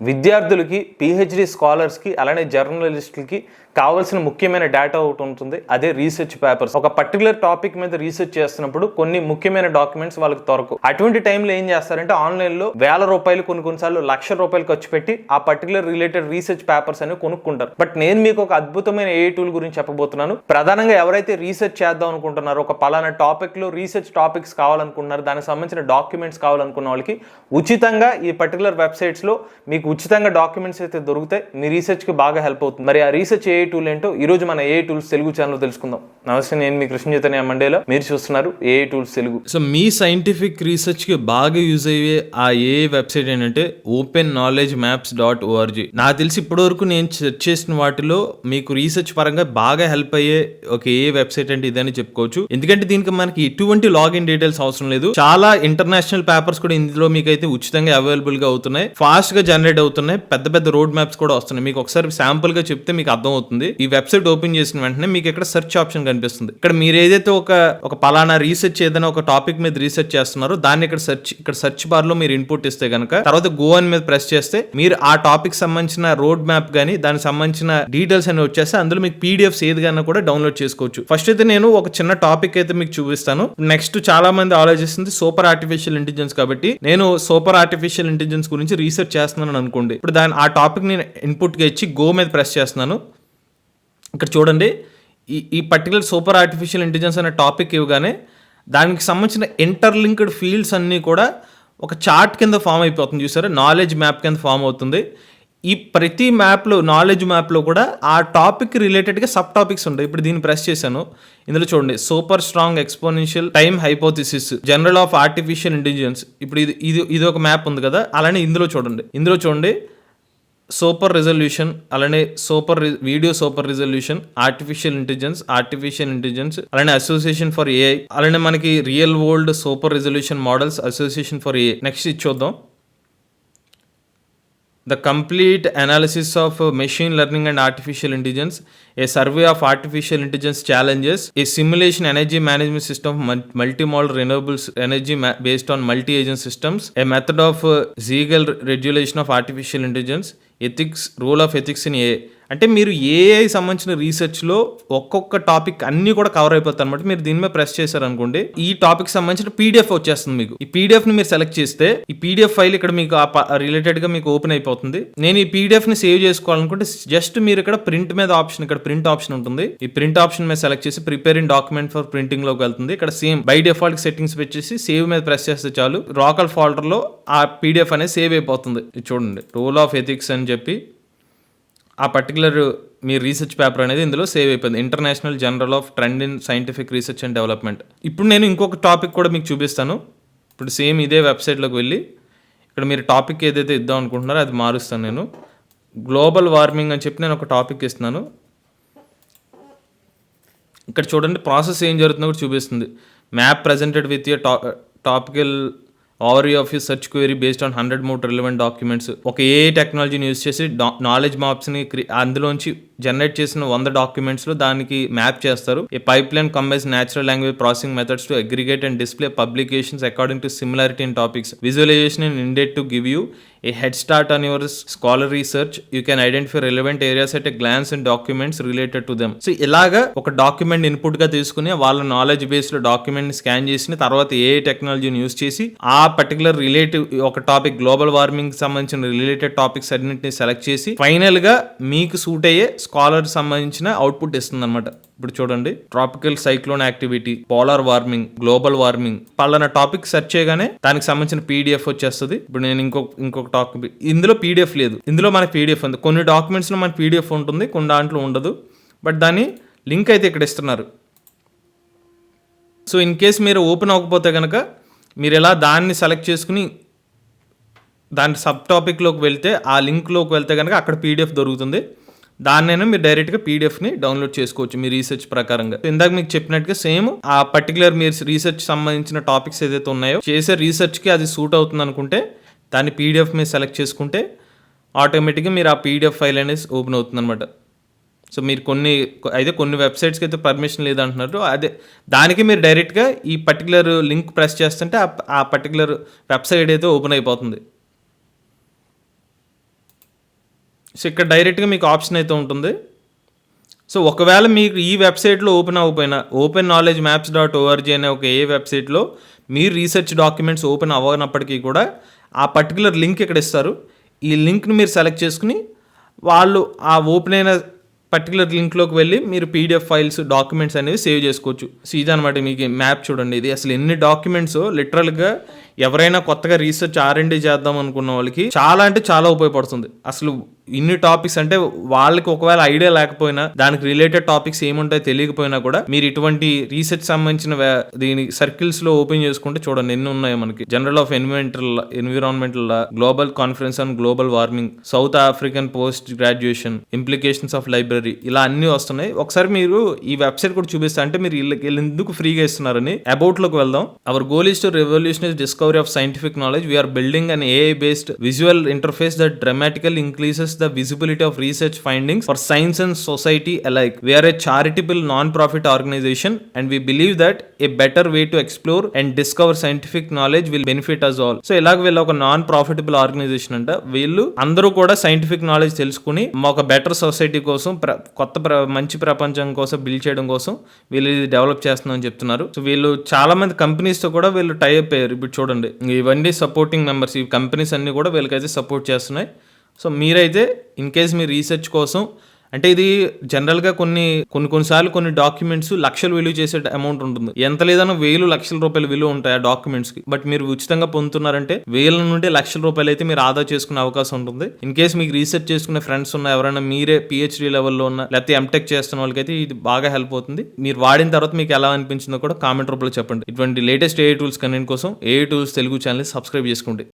విద్యార్థులకి పిహెచ్డి స్కాలర్స్కి అలానే జర్నలిస్టులకి కావాల్సిన ముఖ్యమైన డేటా ఒకటి ఉంటుంది. అదే రీసెర్చ్ పేపర్స్ ఒక పర్టికులర్ టాపిక్ మీద రీసెర్చ్ చేస్తున్నప్పుడు కొన్ని ముఖ్యమైన డాక్యుమెంట్స్ వాళ్ళకి దొరకు. అటువంటి టైంలో ఏం చేస్తారంటే ఆన్లైన్లో వేల రూపాయలు కొన్ని కొన్నిసార్లు లక్ష రూపాయలు ఖర్చు పెట్టి ఆ పర్టికులర్ రిలేటెడ్ రీసెర్చ్ పేపర్స్ అనేవి కొనుక్కుంటారు. బట్ నేను మీకు ఒక అద్భుతమైన ఏ టూల్ గురించి చెప్పబోతున్నాను. ప్రధానంగా ఎవరైతే రీసెర్చ్ చేద్దాం అనుకుంటున్నారో ఒక పలానా టాపిక్లో రీసెర్చ్ టాపిక్స్ కావాలనుకుంటున్నారు దానికి సంబంధించిన డాక్యుమెంట్స్ కావాలనుకున్న వాళ్ళకి ఉచితంగా ఈ పర్టికులర్ వెబ్సైట్స్లో మీకు ఉచితంగా డాక్యుమెంట్స్ అయితే దొరుకుతాయి. మీ రీసెర్చ్కి బాగా హెల్ప్ అవుతుంది. మరి ఆ రీసెర్చ్ ఏ టూల్ ఏంటో ఈ రోజు మన ఏ టూల్స్ తెలుగు ఛానల్ తెలుసుకుందాం. నమస్తే నేను మీ కృష్ణ చైతన్య మండేలో. మీరు చూస్తున్నారు ఏఐ టూల్స్ తెలుగు. సో మీ సైంటిఫిక్ రీసెర్చ్కి బాగా యూజ్ అయ్యే ఆ ఏ వెబ్సైట్ ఏంటంటే open knowledge maps dot O R G నాకు తెలిసి ఇప్పటివరకు నేను సెర్చ్ చేసిన వాటిలో మీకు రీసెర్చ్ పరంగా బాగా హెల్ప్ అయ్యే ఒక ఏ వెబ్సైట్ అంటే ఇదని చెప్పుకోవచ్చు. ఎందుకంటే దీనికి మనకి ఎటువంటి లాగిన్ డీటెయిల్స్ అవసరం లేదు. చాలా ఇంటర్నేషనల్ పేపర్స్ కూడా ఇందులో మీకు అయితే ఉచితంగా అవైలబుల్గా అవుతున్నాయి. ఫాస్ట్గా జనరేట్ అవుతున్నాయి. పెద్ద పెద్ద రోడ్ మ్యాప్స్ కూడా వస్తున్నాయి. మీకు ఒకసారి శాంపుల్గా చెప్తే మీకు అర్థం అవుతుంది ఈ వెబ్సైట్ ఓపెన్ చేసిన వెంటనే మీకు ఇక్కడ సెర్చ్ ఆప్షన్ కనిపిస్తుంది. ఇక్కడ మీరు ఏదైతే ఒక ఒక పలానా రీసెర్చ్ ఏదైనా ఒక టాపిక్ మీద రీసెర్చ్ చేస్తున్నారో దాన్ని ఇక్కడ సెర్చ్ ఇక్కడ సెర్చ్ బార్లో మీరు ఇన్పుట్ ఇస్తే కనుక తర్వాత గో అని మీద ప్రెస్ చేస్తే మీరు ఆ టాపిక్ సంబంధించిన రోడ్ మ్యాప్ కానీ దానికి సంబంధించిన డీటెయిల్స్ అని వచ్చేస్తే అందులో మీకు పీడిఎఫ్స్ ఏది కన్నా కూడా డౌన్లోడ్ చేసుకోవచ్చు. ఫస్ట్ అయితే నేను ఒక చిన్న టాపిక్ అయితే మీకు చూపిస్తాను. నెక్స్ట్ చాలా మంది ఆలోచిస్తుంది సూపర్ ఆర్టిఫిషియల్ ఇంటెలిజెన్స్ కాబట్టి నేను సూపర్ ఆర్టిఫిషియల్ ఇంటెలిజెన్స్ గురించి రీసెర్చ్ చేస్తున్నాను అనుకోండి. ఇప్పుడు దాని ఆ టాపిక్ నేను ఇన్పుట్గా ఇచ్చి గో మీద ప్రెస్ చేస్తున్నాను. ఇక్కడ చూడండి. ఈ ఈ పర్టికులర్ సూపర్ ఆర్టిఫిషియల్ ఇంటెలిజెన్స్ అనే టాపిక్ ఇవ్వగానే దానికి సంబంధించిన ఇంటర్లింక్డ్ ఫీల్డ్స్ అన్నీ కూడా ఒక చార్ట్ కింద ఫామ్ అయిపోతుంది. చూసారా? నాలెడ్జ్ మ్యాప్ కింద ఫామ్ అవుతుంది. ఈ ప్రతి మ్యాప్లో నాలెడ్జ్ మ్యాప్లో కూడా ఆ టాపిక్ రిలేటెడ్గా సబ్ టాపిక్స్ ఉంటాయి. ఇప్పుడు దీన్ని ప్రెస్ చేశాను. ఇందులో చూడండి. Super strong exponential time hypothesis journal of artificial intelligence ఇప్పుడు ఇది ఇది ఇది ఒక మ్యాప్ ఉంది కదా? అలానే ఇందులో చూడండి. ఇందులో చూడండి. సూపర్ రిజల్యూషన్ అలానే super video super resolution artificial intelligence artificial intelligence అలానే అసోసియేషన్ ఫర్ ఏఐ అలానే మనకి real world super resolution models association for AI next ఇది చూద్దాం. The complete analysis of machine learning and artificial intelligence a survey of artificial intelligence challenges a simulation energy management system multi model renewables energy based on multi agent systems a method of legal regulation of artificial intelligence ethics rule of ethics in a అంటే మీరు AI సంబంధించిన రీసెర్చ్లో ఒక్కొక్క topic అన్నీ కూడా cover అయిపోతాయి అనమాట మీరు దీని మీద ప్రెస్ చేశారనుకోండి ఈ టాపిక్ సంబంధించిన పీడిఎఫ్ వచ్చేస్తుంది మీకు. ఈ పీడిఎఫ్ని మీరు సెలెక్ట్ చేస్తే ఈ పీడిఎఫ్ ఫైల్ ఇక్కడ మీకు రిలేటెడ్గా మీకు ఓపెన్ అయిపోతుంది. నేను ఈ పీడిఎఫ్ని సేవ్ చేసుకోవాలనుకుంటే జస్ట్ మీరు ఇక్కడ ప్రింట్ మీద ఆప్షన్ ఇక్కడ ప్రింట్ ఆప్షన్ ఉంటుంది. ఈ ప్రింట్ ఆప్షన్ మీద సెలెక్ట్ చేసి ప్రిపేర్ ఇన్ డాక్యుమెంట్ ఫర్ ప్రింటింగ్లోకి వెళ్తుంది. ఇక్కడ సేమ్ బై డిఫాల్ట్ సెట్టింగ్స్ పెట్టేసి సేవ్ మీద ప్రెస్ చేస్తే చాలు. రాకల్ ఫోల్డర్లో ఆ పీడిఎఫ్ అనేది సేవ్ అయిపోతుంది. చూడండి రూల్ ఆఫ్ ఎథిక్స్ అని చెప్పి ఆ పర్టికులర్ మీ రీసెర్చ్ పేపర్ అనేది ఇందులో సేవ్ అయిపోయింది. International journal of trend in scientific research and development ఇప్పుడు నేను ఇంకొక టాపిక్ కూడా మీకు చూపిస్తాను. ఇప్పుడు సేమ్ ఇదే వెబ్సైట్లోకి వెళ్ళి ఇక్కడ మీరు టాపిక్ ఏదైతే ఇద్దాం అనుకుంటున్నారో అది మారుస్తాను నేను. గ్లోబల్ వార్మింగ్ అని చెప్పి నేను ఒక టాపిక్ ఇస్తున్నాను. ఇక్కడ చూడండి ప్రాసెస్ ఏం జరుగుతుందో కూడా చూపిస్తుంది. Map presented with a topical overview search query based on hundred more relevant documents. ఒక ఏ టెక్నాలజీని యూస్ చేసి నాలెడ్జ్ మాప్స్ని అందులోంచి జనరేట్ చేసిన వంద డాక్యుమెంట్స్లో దానికి మ్యాప్ చేస్తారు. A pipeline combines natural language processing methods to aggregate and display publications according to similarity in topics visualization in intended to give you a head start on your scholar research you can identify relevant areas at a glance and documents related to them so ఇలాగా ఒక document ఇన్పుట్గా తీసుకుని వాళ్ళ knowledge బేస్లో document scan చేసిన తర్వాత ఏ టెక్నాలజీని use చేసి ఆ పర్టికులర్ రిలేటివ్ ఒక టాపిక్ గ్లోబల్ వార్మింగ్ సంబంధించిన రిలేటెడ్ టాపిక్స్ అన్నింటిని సెలెక్ట్ చేసి ఫైనల్గా మీకు సూట్ అయ్యే స్కాలర్ సంబంధించిన అవుట్పుట్ ఇస్తుంది అనమాట ఇప్పుడు చూడండి. Tropical cyclone activity polar warming global warming పలానా టాపిక్ సెర్చ్ చేయగానే దానికి సంబంధించిన పీడిఎఫ్ వచ్చేస్తుంది. ఇప్పుడు నేను ఇంకొక ఇంకొక టాపిక్ ఇందులో పీడిఎఫ్ లేదు. ఇందులో మనకి పీడిఎఫ్ ఉంది. కొన్ని డాక్యుమెంట్స్ మన మనకి పీడిఎఫ్ ఉంటుంది కొన్ని దాంట్లో ఉండదు. బట్ దాని లింక్ అయితే ఇక్కడ ఇస్తున్నారు. సో ఇన్ కేస్ మీరు ఓపెన్ అవ్వకపోతే కనుక మీరు ఎలా దాన్ని సెలెక్ట్ చేసుకుని దాని సబ్ టాపిక్లోకి వెళ్తే ఆ లింక్లోకి వెళ్తే కనుక అక్కడ పీడిఎఫ్ దొరుకుతుంది. దాన్నైనా మీరు డైరెక్ట్గా పీడిఎఫ్ని డౌన్లోడ్ చేసుకోవచ్చు మీ రీసెర్చ్ ప్రకారంగా. ఇందాక మీకు చెప్పినట్టుగా సేమ్ ఆ పర్టికులర్ మీరు రీసెర్చ్ సంబంధించిన టాపిక్స్ ఏదైతే ఉన్నాయో చేసే రీసెర్చ్కి అది సూట్ అవుతుంది అనుకుంటే దాన్ని పీడిఎఫ్ మీద సెలెక్ట్ చేసుకుంటే ఆటోమేటిక్గా మీరు ఆ పీడిఎఫ్ ఫైల్ అనేది ఓపెన్ అవుతుంది అనమాట సో మీరు కొన్ని అయితే కొన్ని వెబ్సైట్స్కి అయితే పర్మిషన్ లేదంటున్నారు. అదే దానికి మీరు డైరెక్ట్గా ఈ పర్టికులర్ లింక్ ప్రెస్ చేస్తుంటే ఆ- ఆ పర్టికులర్ వెబ్సైట్ అయితే ఓపెన్ అయిపోతుంది. సో ఇక్కడ డైరెక్ట్గా మీకు ఆప్షన్ అయితే ఉంటుంది. సో ఒకవేళ మీకు ఈ వెబ్సైట్లో ఓపెన్ అవ్వకపోయినా open knowledge maps dot O R G అనే ఒక ఏ వెబ్సైట్లో మీరు రీసెర్చ్ డాక్యుమెంట్స్ ఓపెన్ అవ్వనప్పటికీ కూడా ఆ పర్టికులర్ లింక్ ఇక్కడ ఇస్తారు. ఈ లింక్ని మీరు సెలెక్ట్ చేసుకుని వాళ్ళు ఆ ఓపెన్ అయిన పర్టికులర్ లింక్లోకి వెళ్ళి మీరు పీడిఎఫ్ ఫైల్స్ డాక్యుమెంట్స్ అనేవి సేవ్ చేసుకోవచ్చు. సో ఇదనమాట మీకు మ్యాప్ చూడండి. ఇది అసలు ఎన్ని డాక్యుమెంట్స్ లిటరల్గా ఎవరైనా కొత్తగా రీసెర్చ్ ఆర్ఎండి చేద్దాం అనుకున్న వాళ్ళకి చాలా అంటే చాలా ఉపయోగపడుతుంది. అసలు ఇన్ని టాపిక్స్ అంటే వాళ్ళకి ఒకవేళ ఐడియా లేకపోయినా దానికి రిలేటెడ్ టాపిక్స్ ఏముంటాయో తెలియకపోయినా కూడా మీరు ఇటువంటి రీసెర్చ్ సంబంధించిన దీని సర్కిల్స్లో ఓపెన్ చేసుకుంటే చూడండి ఎన్ని ఉన్నాయి మనకి. Journal of environmental environmental global conference on global warming South African post graduation implications of library ఇలా అన్ని వస్తున్నాయి. ఒకసారి మీరు ఈ వెబ్సైట్ కూడా చూపిస్తా అంటే మీరు వీళ్ళకి ఎందుకు ఫ్రీగా ఇస్తున్నారని అబౌట్లోకి వెళ్దాం. Our goal is to revolution discover of scientific knowledge are building an AI based visual interface that dramatical increases the visibility of research findings for science and society alike. We are a charitable non profit organization and we believe that a better way to explore and discover scientific knowledge will benefit us all so ఇలాగ వీళ్ళు ఒక non profitable organisation అంట. వీళ్ళు అందరూ కూడా scientific knowledge తెలుసుకుని ఒక better society కోసం కొత్త ప్ర- మంచి ప్రపంచం కోసం బిల్డ్ చేయడం కోసం వీళ్ళు ఇది డెవలప్ చేస్తున్నామని చెప్తున్నారు. సో వీళ్ళు చాలా మంది కంపెనీస్తో కూడా వీళ్ళు టైప్ అయ్యారు. ఇప్పుడు చూడండి. ఇవన్నీ సపోర్టింగ్ మెంబర్స్ ఈ కంపెనీస్ అన్నీ కూడా వీళ్ళకైతే సపోర్ట్ చేస్తున్నాయి. సో మీరైతే ఇన్ కేస్ మీ రీసెర్చ్ కోసం అంటే ఇది జనరల్గా కొన్ని కొన్ని కొన్నిసార్లు కొన్ని డాక్యుమెంట్స్ లక్షలు విలువ చేసే అమౌంట్ ఉంటుంది. ఎంత లేదన్నా వేలు లక్షల రూపాయల విలువ ఉంటాయి ఆ డాక్యుమెంట్స్కి. బట్ మీరు ఉచితంగా పొందుతున్నారంటే వేల నుండి లక్షల రూపాయలు అయితే మీరు ఆదా చేసుకునే అవకాశం ఉంటుంది. ఇన్ కేస్ మీకు రీసెర్చ్ చేసుకునే ఫ్రెండ్స్ ఉన్న ఎవరైనా మీరే పిహెచ్డి లెవెల్లో ఉన్న లేకపోతే ఎంటెక్ చేస్తున్న వాళ్ళకైతే ఇది బాగా హెల్ప్ అవుతుంది. మీరు వాడిన తర్వాత మీకు ఎలా అనిపించిందో కూడా కామెంట్ రూపంలో చెప్పండి. ఇటువంటి లేటెస్ట్ ఏ టూల్స్ కనెంట్ కోసం AI tools Telugu channel subscribe చేసుకోండి.